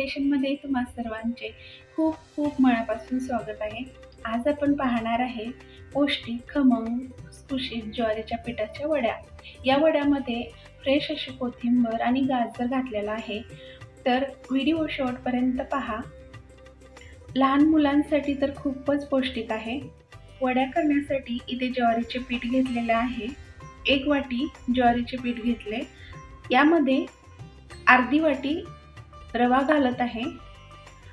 क्रिएशनमध्ये तुम्हा सर्वांचे खूप खूप मनापासून स्वागत आहे. आज आपण पाहणार आहे पौष्टिक खमंग खुसखुशीत ज्वारीच्या पिठाच्या वड्या. या वड्यामध्ये फ्रेश अशी कोथिंबर आणि गाजर घातलेला आहे. तर व्हिडिओ शेवटपर्यंत पहा. लहान मुलांसाठी तर खूपच पौष्टिक आहे. वड्या करण्यासाठी इथे ज्वारीचे पीठ घेतलेले आहे. एक वाटी ज्वारीचे पीठ घेतले. यामध्ये अर्धी वाटी रवा घालत आहे.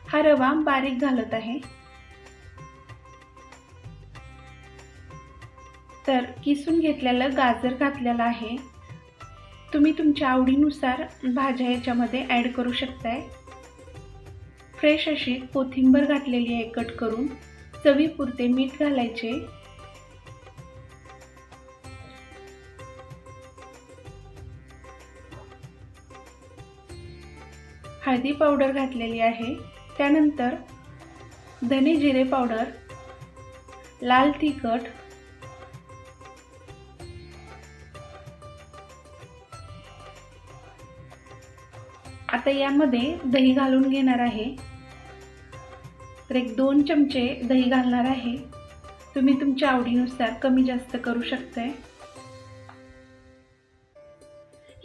हा रवा बारीक घालत आहे. तर किसून घेतलेलं गाजर घातलेलं आहे. तुम्ही तुमच्या आवडीनुसार भाज्या याच्यामध्ये ॲड करू शकताय. फ्रेश अशी कोथिंबर घातलेली आहे कट करून. चवीपुरते मीठ घालायचे. हळदी पावडर घातलेली आहे. त्यानंतर धने जिरे पावडर लाल तिखट आता यामध्ये दही घालून घेणार आहे. तर एक दोन चमचे दही घालणार आहे. तुम्ही तुमच्या आवडीनुसार कमी जास्त करू शकताय.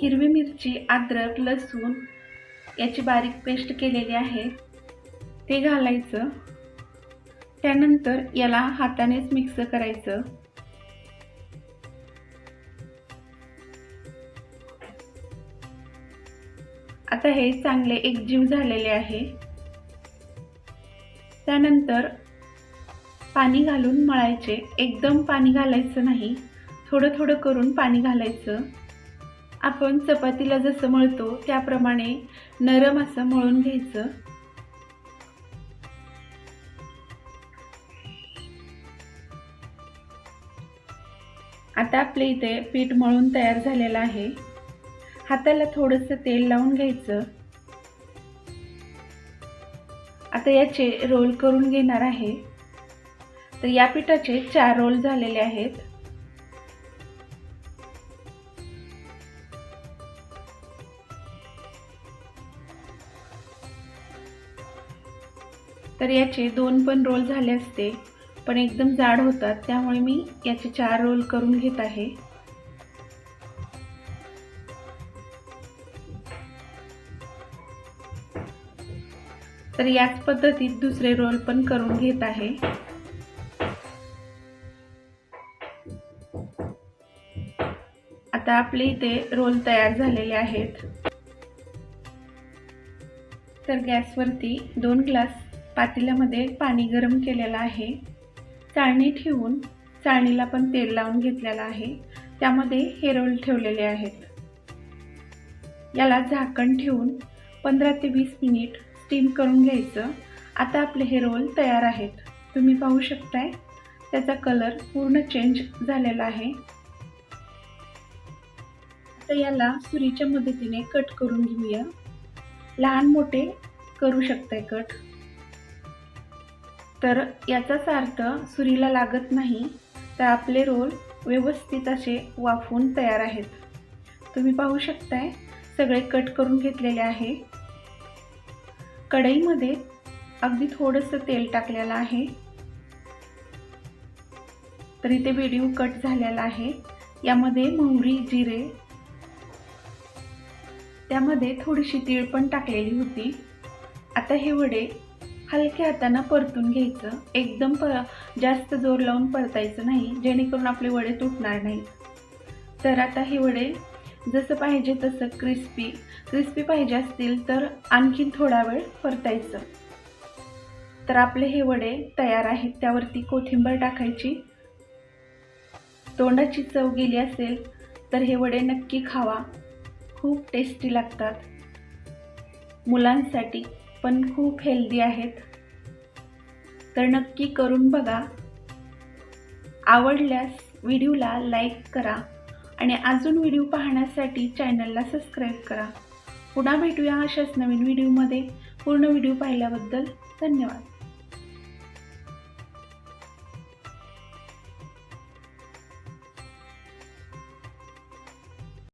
हिरवी मिरची अद्रक लसूण याची बारीक पेस्ट केलेली आहे. ते घालायचं. त्यानंतर याला हातानेच मिक्स करायचं. आता हे चांगले एकजीव झालेले आहे. त्यानंतर पाणी घालून मळायचे. एकदम पाणी घालायचं नाही. थोडं थोडं करून पाणी घालायचं. आपण चपातीला जसं मळतो त्याप्रमाणे नरम असं मळून घ्यायचं. आता आपल्या इथे पीठ मळून तयार झालेलं आहे. हाताला थोडंसं तेल लावून घ्यायचं. आता याचे रोल करून घेणार आहे. तर या पिठाचे चार रोल झालेले आहेत. तर याचे दोन पण रोल झाले असते. पण एकदम जाड होतात त्यामुळे मी याचे चार रोल करून घेत आहे. तर याच पद्धतीत दुसरे रोल पण करून घेत आहे. आता आपले इथे रोल तयार झालेले आहेत. तर गॅसवरती दोन ग्लास पातेल्यामध्ये पाणी गरम केलेलं आहे. चाळणी ठेवून चाळणीला पण तेल लावून घेतलेलं आहे. त्यामध्ये हे रोल ठेवलेले आहेत. याला झाकण ठेवून पंधरा ते वीस मिनिट स्टीम करून घ्यायचं. आता आपले हे रोल तयार आहेत. तुम्ही पाहू शकताय त्याचा कलर पूर्ण चेंज झालेला आहे. आता याला सुरीच्या मदतीने कट करून घेऊया. लहान मोठे करू शकताय कट तर याचाच अर्थ सुरीला लागत नाही तर आपले रोल व्यवस्थित असे वाफवून तयार आहेत. तुम्ही पाहू शकताय सगळे कट करून घेतलेले आहे. कढईमध्ये अगदी थोडंसं तेल टाकलेलं आहे. तर इथे व्हिडिओ कट झालेला आहे. यामध्ये मोहरी जिरे त्यामध्ये थोडीशी तीळ पण टाकलेली होती. आता हे वडे हलक्या हाताना परतून घ्यायचं. एकदम प जास्त जोर लावून परतायचं नाही जेणेकरून आपले वडे तुटणार नाहीत. तर आता हे वडे जसं पाहिजे तसं क्रिस्पी क्रिस्पी पाहिजे असतील तर आणखीन थोडा वेळ परतायचं. तर आपले हे वडे तयार आहेत. त्यावरती कोथिंबर टाकायची. तोंडाची चव गेली असेल तर हे वडे नक्की खावा. खूप टेस्टी लागतात. मुलांसाठी पण खूप हेल्दी आहेत. तर नक्की करून बघा. आवडल्यास व्हिडिओला लाईक करा आणि अजून व्हिडिओ पाहण्यासाठी चॅनलला सबस्क्राईब करा. पुन्हा भेटूया अशाच नवीन व्हिडिओमध्ये पूर्ण व्हिडिओ पाहिल्याबद्दल धन्यवाद.